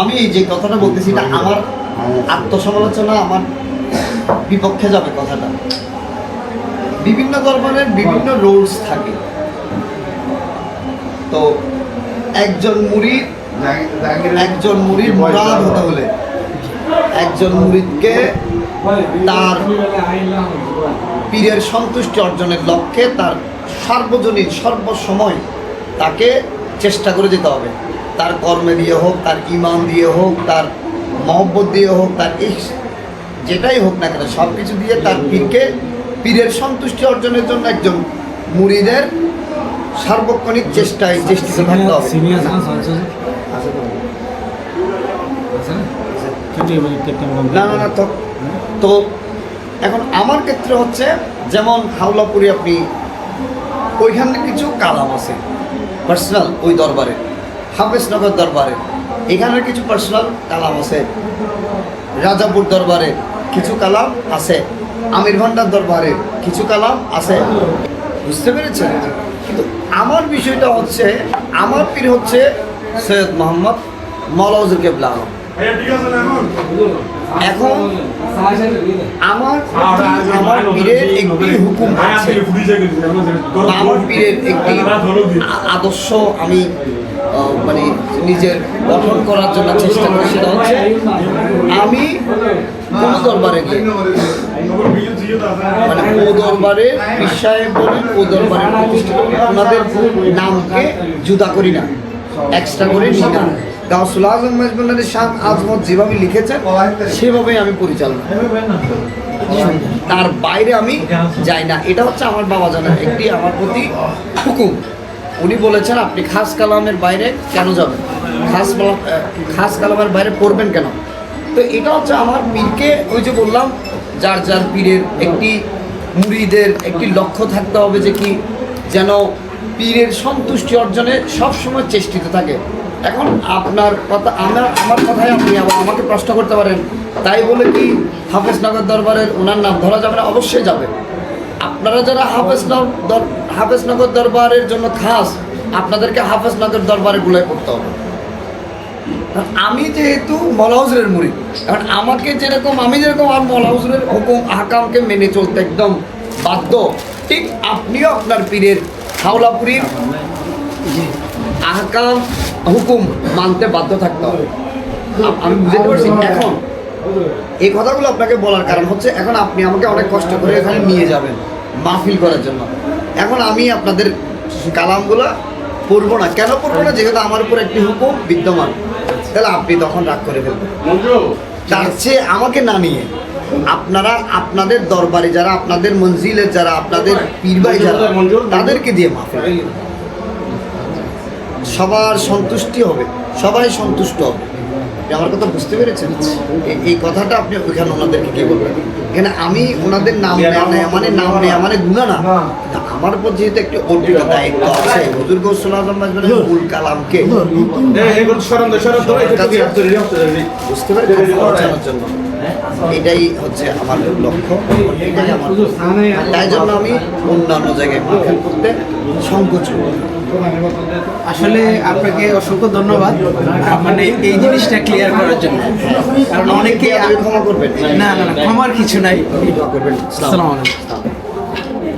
আমি যে কথাটা বলতেছি, এটা আমার আত্মসমালোচনা, আমার বিপক্ষে যাবে কথাটা। বিভিন্ন দরবারের বিভিন্ন রোলস থাকে। তো একজন মুরিদ একজন মুরিদ মুরাদ হতে হলে, একজন মুরিদকে তার পীরের সন্তুষ্টি অর্জনের লক্ষ্যে তার সার্বজনীন, সর্বসময় তাকে চেষ্টা করে যেতে হবে। তার কর্মে দিয়ে হোক তার ইমান দিয়ে হোক তার মহব্বত দিয়ে হোক তার ইস যেটাই হোক না কেন সব কিছু দিয়ে তার পীরকে পীরের সন্তুষ্টি অর্জনের জন্য একজন মুড়িদের সার্বক্ষণিক চেষ্টায় চেষ্টিত থাকতে হবে। না না? না তো এখন আমার ক্ষেত্রে হচ্ছে যেমন হাওলাপুরি আপনি ওইখানে কিছু কালাম আছে পার্সোনাল ওই দরবারে। হাফেজনগর দরবারে। এখানে কিছু পার্সোনাল কালাম আছে। রাজাপুর দরবারে কিছু কালাম আছে। আমির ভান্ডার দরবারে কিছু কালাম আছে। বুঝতে পেরেছেন? কিন্তু আমার বিষয়টা হচ্ছে, আমার পীর হচ্ছে সৈয়দ মোহাম্মদ মলাউজুর কেবলা এখন আমার আমার পীরের একটি হুকুম আছে। আমার পীরের একটি আদর্শ আমি মানে নিজের গঠন করার জন্য চেষ্টা করি, সেটা হচ্ছে আমি কোন দরবারে মানে ও দরবারের বিষয়ে বলি ও প্রতিষ্ঠা ওনাদের নামকে জুদা করি না, এক্সট্রা করে নিই না গাউসুল আজম মেজবুল্লাহের শাহ আজমত যেভাবে লিখেছেন সেভাবেই আমি পরিচালনা তার বাইরে আমি যাই না। এটা হচ্ছে আমার বাবা জানার একটি, আমার প্রতি হুকুম। উনি বলেছেন, আপনি খাস কালামের বাইরে কেন যাবেন? খাস খাস কালামের বাইরে পড়বেন কেন? তো এটা হচ্ছে আমার পীরকে ওই যে বললাম, যার যার পীরের একটি মুড়িদের একটি লক্ষ্য থাকতে হবে যে কি, যেন পীরের সন্তুষ্টি অর্জনে সবসময় চেষ্টিত থাকে। এখন আপনার কথা আমার আমার কথায় আপনি আবার আমাকে প্রশ্ন করতে পারেন। তাই বলে কি হাফেজনগর দরবারের ওনার নাম ধরা যাবে না? অবশ্যই যাবে। আপনারা যারা হাফেজনগর হাফেজনগর দরবারের জন্য খাস, আপনাদেরকে হাফেজনগর দরবারে গুলোয় করতে হবে। আমি যেহেতু মলাউজরের মুড়ি কারণ আমাকে যেরকম আমি যেরকম আমার মলাউজরের হুকুম, আহকামকে মেনে চলতে একদম বাধ্য, ঠিক আপনিও আপনার পীরের হাওলাপুরীর আহকাম হুকুম মানতে বাধ্য থাকতে হবে। আমি বুঝতে পারছি এখন এই কথাগুলো আপনাকে বলার কারণ হচ্ছে এখন আপনি আমাকে অনেক কষ্ট করে এখানে নিয়ে যাবেন মাহফিল করার জন্য। এখন আমি আপনাদের কালামগুলো পড়ব না। কেন পড়ব না? যেহেতু আমার উপর একটি হুকুম বিদ্যমান। তাহলে আপনি তখন রাগ করে ফেলবেন। তার চেয়ে আমাকে না নিয়ে আপনারা আপনাদের দরবারে যারা আপনাদের মঞ্জিলের যারা আপনাদের পীরবাই যারা তাদেরকে দিয়ে মাহফিল সবার সন্তুষ্টি হবে সবাই সন্তুষ্ট হবে আমার কথা বুঝতে পেরেছেন এই কথাটা আপনি ওইখানে ওনাদেরকে কি বলবেন এখানে আমি ওনাদের নাম নেওয়া নেয়া মানে নাম নেওয়া মানে গুণা না আমার উপর যেহেতু একটি অর্পিত দায়িত্ব আছে হুজুর গৌসুল আজম কালামকে বুঝতে জন্য এটাই হচ্ছে আমার লক্ষ্য এটাই আমার তাই জন্য আমি অন্যান্য জায়গায় মাথা করতে সংকোচ আসলে আপনাকে অসংখ্য ধন্যবাদ মানে এই জিনিসটা ক্লিয়ার করার জন্য। কারণ অনেকে ক্ষমা করবেন। না না না ক্ষমার কিছু নাই। করবেন। আসসালামু আলাইকুম।